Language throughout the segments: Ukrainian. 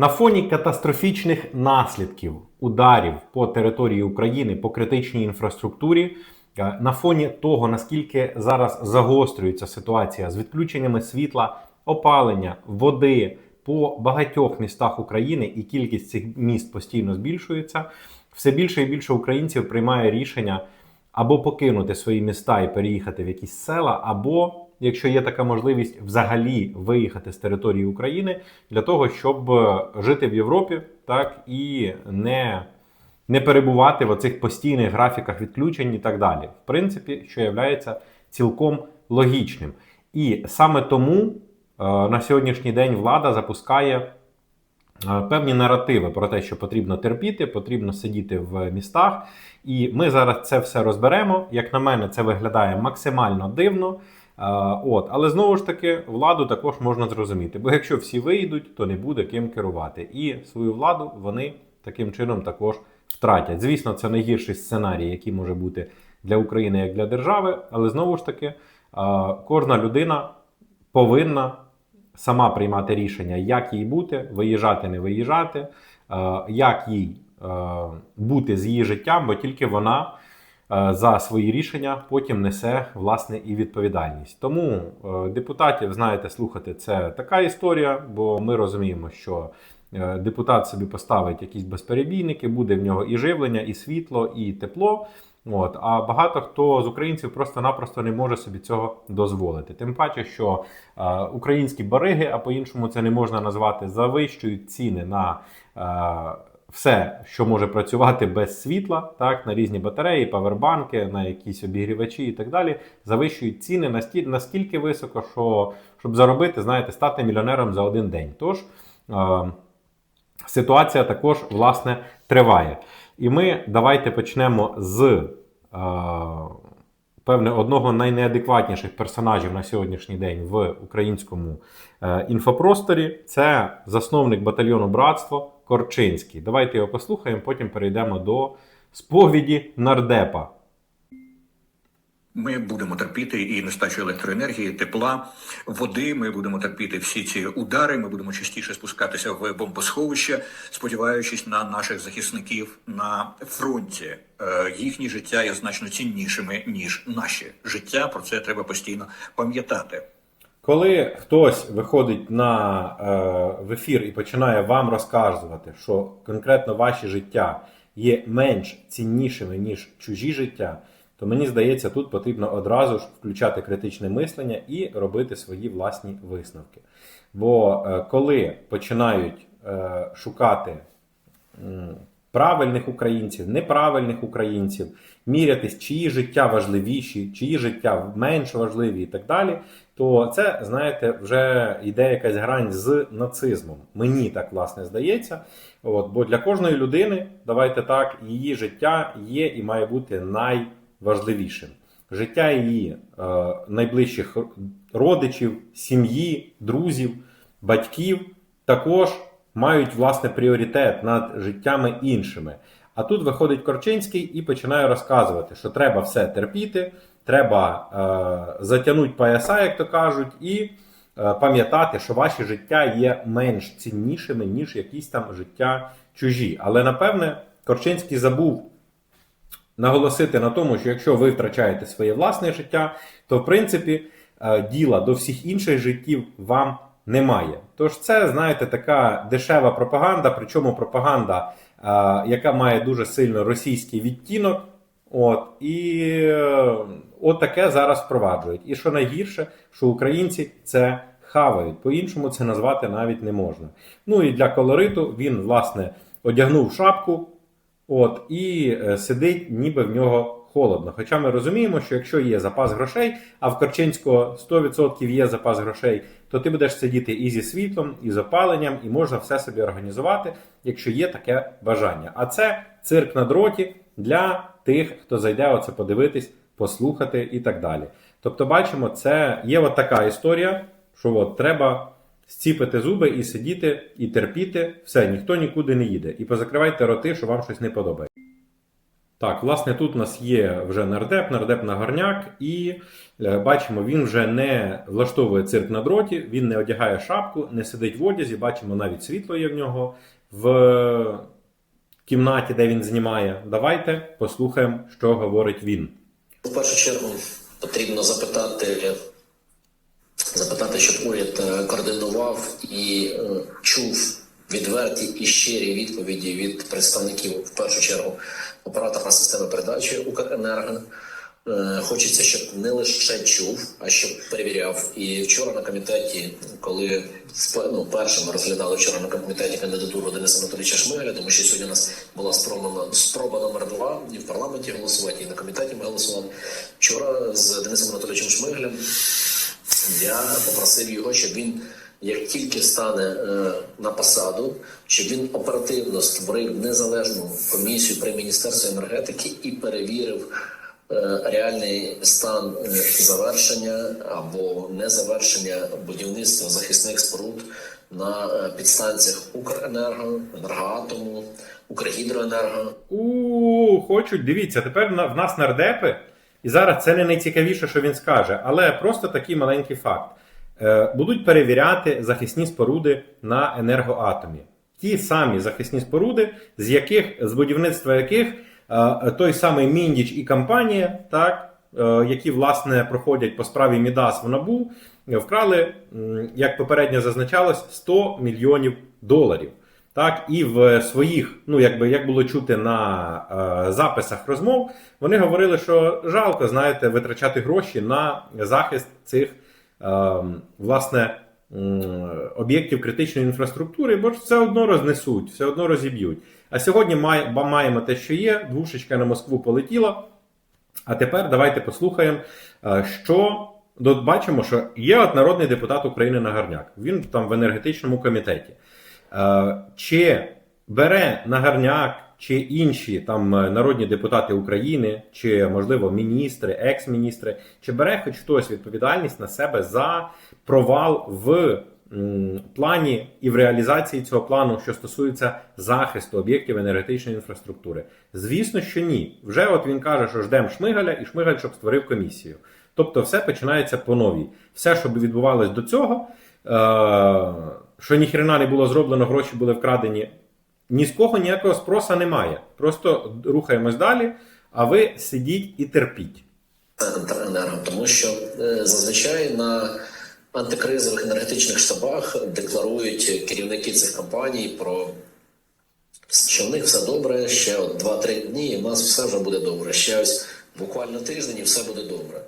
На фоні катастрофічних наслідків ударів по території України по критичній інфраструктурі, е, на фоні того, наскільки зараз загострюється ситуація з відключеннями світла, опалення, води по багатьох містах України, і кількість цих міст постійно збільшується, все більше і більше українців приймає рішення або покинути свої міста і переїхати в якісь села, або якщо є така можливість, взагалі виїхати з території України для того, щоб е, жити в Європі, так і не, не перебувати в оцих постійних графіках відключень і так далі. В принципі, що є цілком логічним. І саме тому е, на сьогоднішній день влада запускає. е, Певні наративи про те, що потрібно терпіти, потрібно сидіти в містах, і ми зараз це все розберемо. Як на мене, це виглядає максимально дивно. От, але знову ж таки, владу також можна зрозуміти. Бо якщо всі вийдуть, то не буде ким керувати. І свою владу вони таким чином також втратять. Звісно, це найгірший сценарій, який може бути для України як для держави. Але знову ж таки, кожна людина повинна сама приймати рішення, як їй бути, виїжджати, не виїжджати, як їй бути з її життям, бо тільки вона за свої рішення потім несе власне і відповідальність. Тому е, депутатів, знаєте, слухати це така історія, бо ми розуміємо, що е, депутат собі поставить якісь безперебійники, буде в нього і живлення, і світло, і тепло. От, а багато хто з українців просто-напросто не може собі цього дозволити. Тим паче, що е, українські бариги, а по-іншому це не можна назвати, завищують ціни на е, все, що може працювати без світла, так, на різні батареї, павербанки, на якісь обігрівачі і так далі, завищують ціни насті- настільки високо, що щоб заробити, знаєте, стати мільйонером за один день. Тож е, ситуація також власне триває. І ми давайте почнемо з е, певне одного найнеадекватніших персонажів на сьогоднішній день в українському е, інфопросторі. Це засновник батальйону Братство Корчинський. Давайте його послухаємо, потім перейдемо до сповіді нардепа. Ми будемо терпіти і нестачу електроенергії, тепла, води. Ми будемо терпіти всі ці удари. Ми будемо частіше спускатися в бомбосховище, сподіваючись на наших захисників на фронті. Е, їхні життя є значно ціннішими ніж наші життя. Про це треба постійно пам'ятати. Коли хтось виходить на е, в ефір і починає вам розказувати, що конкретно ваші життя є менш ціннішими, ніж чужі життя, то мені здається, тут потрібно одразу ж включати критичне мислення і робити свої власні висновки. Бо е, коли починають е, шукати м, правильних українців, неправильних українців, мірятись, чиї життя важливіші, чиї життя менш важливі і так далі, то це, знаєте, вже йде якась грань з нацизмом. Мені так власне здається. От, бо для кожної людини, давайте так, її життя є і має бути найважливішим. Життя її е, найближчих родичів, сім'ї, друзів, батьків також мають власне пріоритет над життями іншими. А тут виходить Корчинський і починає розказувати, що треба все терпіти, треба е, затягнути пояса, як то кажуть, і е, пам'ятати, що ваші життя є менш ціннішими, ніж якісь там життя чужі. Але напевне Корчинський забув наголосити на тому, що якщо ви втрачаєте своє власне життя, то в принципі е, діла до всіх інших життів вам немає. Тож це, знаєте, така дешева пропаганда, причому пропаганда, яка має дуже сильно російський відтінок. От, і е, от таке зараз впроваджують. І що найгірше, що українці це хавають. По-іншому це назвати навіть не можна. Ну і для колориту він, власне, одягнув шапку, От, і е, сидить, ніби в нього холодно. Хоча ми розуміємо, що якщо є запас грошей, а в Корчинського 100% є запас грошей, то ти будеш сидіти і зі світлом, і з опаленням, і можна все собі організувати, якщо є таке бажання. А це цирк на дроті для тих, хто зайде оце подивитись, послухати і так далі. Тобто, бачимо, це є от така історія, що от треба зціпити зуби і сидіти, і терпіти, все, ніхто нікуди не їде. І позакривайте роти, що вам щось не подобається. Так, власне, тут у нас є вже нардеп, нардеп Нагорняк, і е, бачимо, він вже не влаштовує цирк на дроті, він не одягає шапку, не сидить в одязі. Бачимо, навіть світло є в нього в кімнаті, де він знімає. Давайте послухаємо, що говорить він. В першу чергу потрібно запитати, запитати, щоб уряд е, координував і е, чув відверті і щирі відповіді від представників в першу чергу оператора системи передачі Укренерго. Е, Хочеться, щоб не лише чув, а щоб перевіряв. І вчора на комітеті, коли ну, першими розглядали вчора на комітеті кандидатуру Дениса Анатолійовича Шмигаля, тому що сьогодні у нас була спроба, спроба номер два і в парламенті голосувати, і на комітеті ми голосували. Вчора з Денисом Анатолійовичем Шмигалем я попросив його, щоб він, як тільки стане е, на посаду, щоб він оперативно створив незалежну комісію при міністерстві енергетики і перевірив е, реальний стан е, завершення або незавершення будівництва захисних споруд на е, підстанціях Укренерго, Енергоатому, Укргідроенерго. У хочуть, дивіться, тепер на- в нас нардепи, і зараз це не найцікавіше, що він скаже, але просто такий маленький факт. Е, будуть перевіряти захисні споруди на енергоатомі. Ті самі захисні споруди, з яких з будівництва яких е, той самий Міндіч і компанія, так, е, які власне проходять по справі Мідас в НАБУ, вкрали, як попередньо зазначалось, 100 мільйонів доларів. Так, і в своїх, ну якби як було чути на е, записах розмов, вони говорили, що жалко, знаєте, витрачати гроші на захист цих власне об'єктів критичної інфраструктури, бо все одно рознесуть, все одно розіб'ють. А сьогодні маємо те, що є. Двушечка на Москву полетіла. А тепер давайте послухаємо, е, що От бачимо, що є от народний депутат України Нагарняк. Він там в енергетичному комітеті. Е, Чи бере Нагарняк чи інші там е, народні депутати України, чи можливо міністри, екс-міністри, чи бере хоч хтось відповідальність на себе за провал в плані і в реалізації цього плану, що стосується захисту об'єктів енергетичної інфраструктури? Звісно, що ні. Вже от він каже, що ждемо Шмигаля, і Шмигаль, щоб створив комісію. Тобто, все починається по новій. Все, що відбувалось до цього, е- що ніхрена не було зроблено, гроші були вкрадені. Ні з кого ніякого спроса немає. Просто рухаємось далі, а ви сидіть і терпіть. Енерго, тому що е, зазвичай на антикризових енергетичних штабах декларують керівники цих компаній про що в них все добре, ще от 2-3 дні, і в нас все вже буде добре. Ще ось буквально тиждень і все буде добре.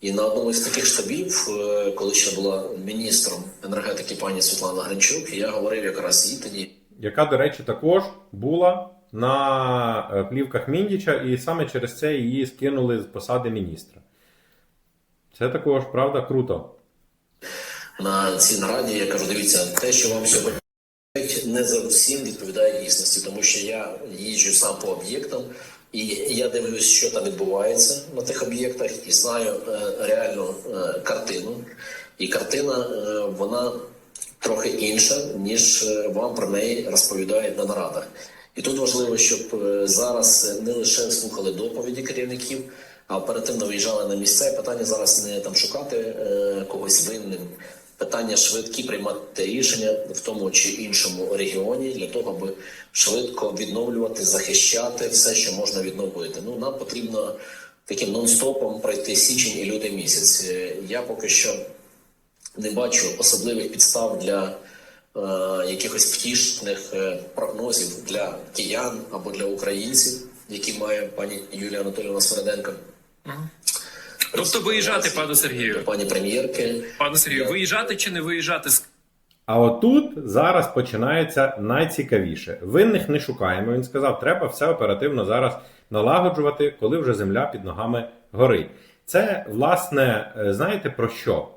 І на одному з таких штабів, е, коли ще була міністром енергетики пані Світлана Гринчук, я говорив якраз їй тоді. Яка, до речі, також була на е, плівках Міндіча, і саме через це її скинули з посади міністра. Це також, правда, круто. на цій нараді. Я кажу, дивіться, те, що вам сьогодні не зовсім відповідає дійсності, тому що я їжджу сам по об'єктам, і я дивлюсь, що там відбувається на тих об'єктах, і знаю е, реальну е, картину. І картина е, вона трохи інша, ніж е, вам про неї розповідають на нарадах. І тут важливо, щоб е, зараз не лише слухали доповіді керівників, а оперативно виїжджали на місця. Питання зараз не там шукати е, когось винним. Питання швидкі приймати рішення в тому чи іншому регіоні для того, аби швидко відновлювати, захищати все, що можна відновити. Ну нам потрібно таким нон-стопом пройти січень і лютий місяць. Я поки що не бачу особливих підстав для е, якихось втішних е, прогнозів для киян або для українців, які має пані Юлія Анатолійовна Свереденко. Тобто виїжджати, пане Сергію. Пані прем'єрки. Пане Сергію, виїжджати чи не виїжджати? С- А отут зараз починається найцікавіше. Винних не шукаємо. Він сказав, треба все оперативно зараз налагоджувати, коли вже земля під ногами горить. Це, власне, е, знаєте про що?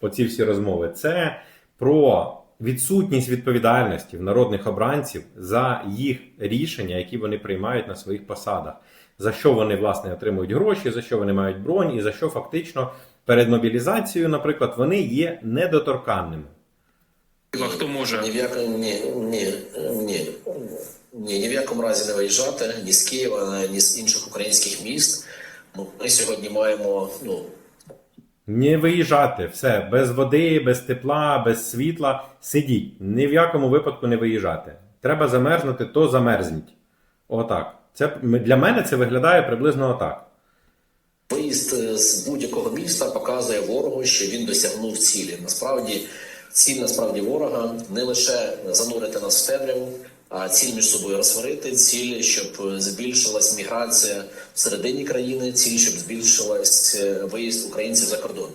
Оці всі розмови? Це про відсутність відповідальності в народних обранців за їх рішення, які вони приймають на своїх посадах. За що вони власне отримують гроші, за що вони мають бронь, і за що фактично перед мобілізацією, наприклад, вони є недоторканними. А хто може? Ні в якому ні, ні, ні, ні, ні в якому разі не виїжджати ні з Києва, ні з інших українських міст. Ми сьогодні маємо ну, Не виїжджати, все, без води, без тепла, без світла. Сидіть. Ні в якому випадку не виїжджати. Треба замерзнути, то замерзніть. Отак. Це для мене це виглядає приблизно отак. Виїзд е, з будь-якого міста показує ворогу, що він досягнув цілі. Насправді, ціль насправді ворога не лише занурити нас в темряву, ціль між собою розсварити, ціль, щоб збільшилась міграція всередині країни, ціль, щоб збільшилась е, виїзд українців за кордон.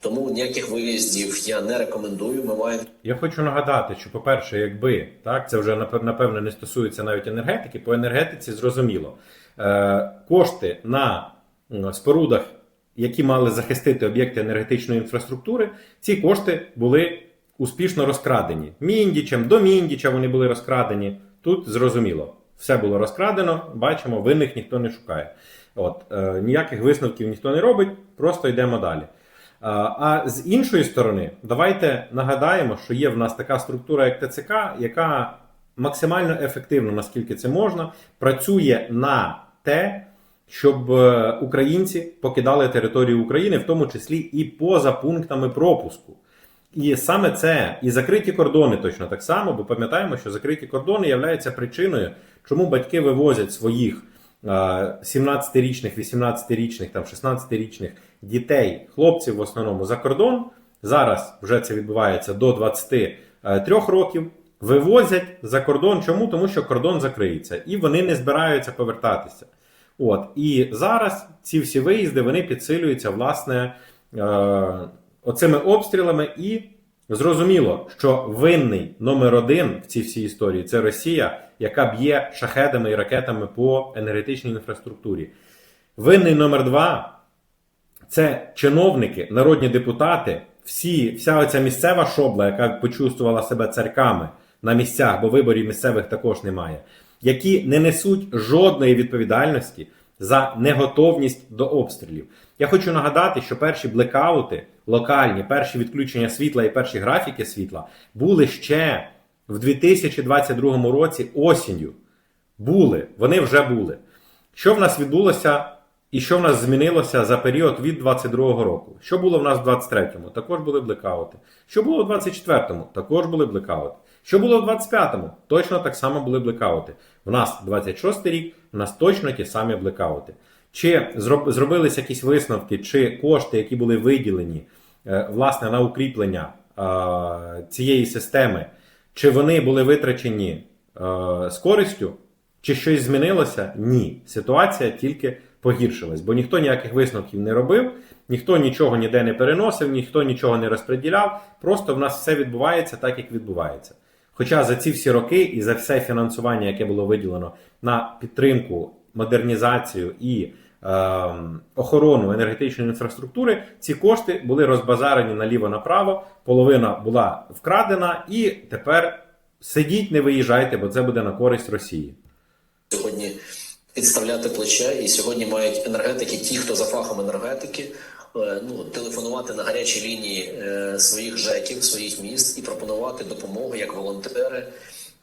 Тому ніяких виїздів я не рекомендую. Ми маємо Я хочу нагадати, що, по-перше, якби так, це вже напев- напевно не стосується навіть енергетики, по енергетиці зрозуміло. Е, кошти на спорудах, які мали захистити об'єкти енергетичної інфраструктури, ці кошти були успішно розкрадені. Міндічем, до Міндіча вони були розкрадені. Тут зрозуміло. Все було розкрадено, бачимо, винних ніхто не шукає. От, е, ніяких висновків ніхто не робить, просто йдемо далі. А, А з іншої сторони, давайте нагадаємо, що є в нас така структура, як ТЦК, яка максимально ефективно, наскільки це можна, працює на те, щоб е, українці покидали територію України, в тому числі і поза пунктами пропуску. І саме це і закриті кордони точно так само, бо пам'ятаємо, що закриті кордони являються причиною, чому батьки вивозять своїх е, 17-річних, 18-річних, там 16-річних дітей, хлопців в основному за кордон. Зараз вже це відбувається до 23 років. Вивозять за кордон. Чому? Тому що кордон закриється, і вони не збираються повертатися. От і зараз ці всі виїзди вони підсилюються власне е, оцими обстрілами, і зрозуміло, що винний номер один в цій всій історії це Росія, яка б'є шахедами і ракетами по енергетичній інфраструктурі. Винний номер два це чиновники, народні депутати, всі, вся оця місцева шобла, яка почувствувала себе царьками на місцях, бо виборів місцевих також немає, які не несуть жодної відповідальності за неготовність до обстрілів. Я хочу нагадати, що перші блекаути локальні, перші відключення світла і перші графіки світла були ще в 2022 році осінню. Були, вони вже були. Що в нас відбулося і що в нас змінилося за період від 22-го року? Що було в нас в 23-му? Також були блекаути. Що було в 24-му? Також були блекаути. Що було в 25-му? Точно так само були блекаути. В нас 26-й рік, в нас точно ті самі блекаути. Чи зроб- зробились якісь висновки, чи кошти, які були виділені е, власне на укріплення е, цієї системи, чи вони були витрачені е, з користю? Чи щось змінилося? Ні. Ситуація тільки погіршилась, бо ніхто ніяких висновків не робив, ніхто нічого ніде не переносив, ніхто нічого не розподіляв. Просто в нас все відбувається так, як відбувається. Хоча за ці всі роки і за все фінансування, яке було виділено на підтримку, модернізацію і охорону енергетичної інфраструктури, ці кошти були розбазарені наліво-направо, половина була вкрадена, і тепер сидіть, не виїжджайте, бо це буде на користь Росії. сьогодні підставляти плече, і сьогодні мають енергетики, ті, хто за фахом енергетики, е, ну телефонувати на гарячі лінії е, своїх ЖЕКів, своїх міст і пропонувати допомогу як волонтери.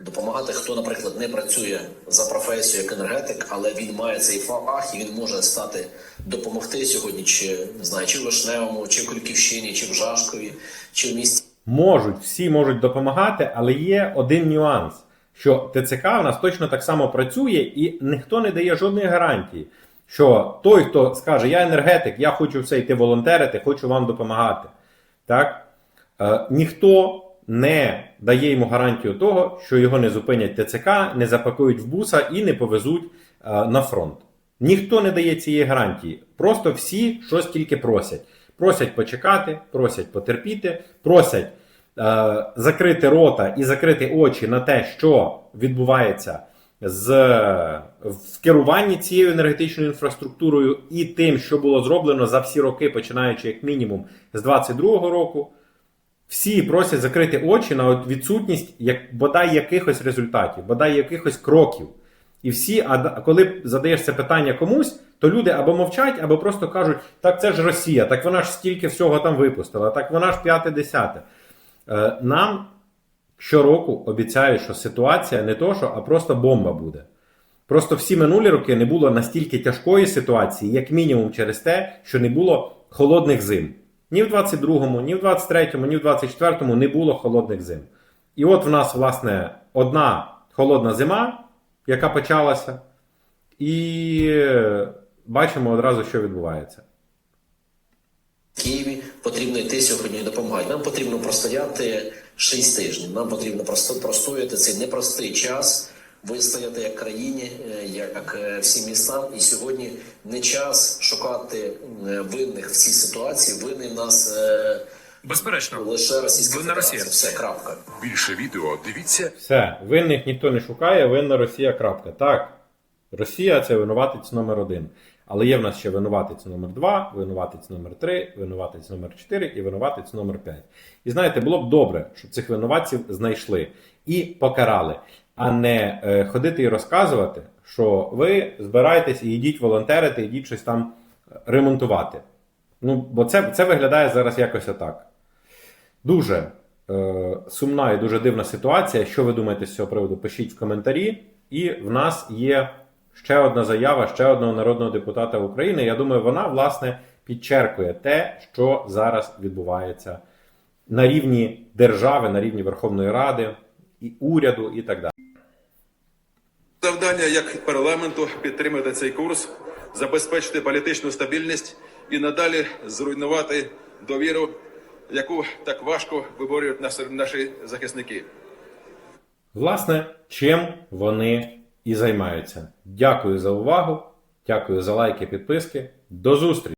Допомагати, хто, наприклад, не працює за професією як енергетик, але він має цей фах, і він може стати допомогти сьогодні, чи не знаю, чи в Вишневому, чи в Кольківщині, чи в Жашкові, чи в місті Можуть, всі можуть допомагати, але є один нюанс, що ТЦК у нас точно так само працює, і ніхто не дає жодної гарантії, що той, хто скаже, я енергетик, я хочу все йти волонтерити, хочу вам допомагати. Так? Е, ніхто не дає йому гарантію того, що його не зупинять ТЦК, не запакують в буса і не повезуть е, на фронт. Ніхто не дає цієї гарантії. Просто всі щось тільки просять. Просять почекати, просять потерпіти, просять е, закрити рота і закрити очі на те, що відбувається з в керуванні цією енергетичною інфраструктурою і тим, що було зроблено за всі роки, починаючи як мінімум з 22-го року. Всі просять закрити очі на відсутність як, бодай якихось результатів, бодай якихось кроків. І всі, а коли задаєш це питання комусь, то люди або мовчать, або просто кажуть, так це ж Росія, так вона ж стільки всього там випустила, так вона ж п'яте-десяте. Е, Нам щороку обіцяють, що ситуація не то, що, а просто бомба буде. Просто всі минулі роки не було настільки тяжкої ситуації, як мінімум через те, що не було холодних зим. Ні в 22-му, ні в 23-му, ні в 24-му не було холодних зим. І от в нас, власне, одна холодна зима, яка почалася, і бачимо одразу, що відбувається. Києві потрібно йти сьогодні допомагати. Нам потрібно простояти 6 тижнів. Нам потрібно просто простояти цей непростий час, вистояти як країні, е, як е, всім містам. І сьогодні не час шукати е, винних в цій ситуації. Винний в нас Безперечно. лише Російська Винна Росія. Все крапка. Більше відео дивіться Все, винних ніхто не шукає, винна Росія. Крапка. Так, Росія це винуватець номер один. Але є в нас ще винуватець номер 2, винуватець номер 3, винуватець номер 4 і винуватець номер 5. І знаєте, було б добре, щоб цих винуватців знайшли і покарали, а не е, ходити і розказувати, що ви збираєтесь і йдіть волонтерити, йдіть щось там ремонтувати. Ну, бо це, це виглядає зараз якось отак. Дуже е, сумна і дуже дивна ситуація. Що ви думаєте з цього приводу? Пишіть в коментарі. І в нас є ще одна заява ще одного народного депутата України. Я думаю, вона власне підчеркує те, що зараз відбувається на рівні держави, на рівні Верховної Ради і уряду, і так далі. Завдання як парламенту підтримати цей курс, забезпечити політичну стабільність і надалі зруйнувати довіру, яку так важко виборюють наші захисники. Власне, чим вони і займаються. Дякую за увагу, дякую за лайки, підписки. До зустрічі!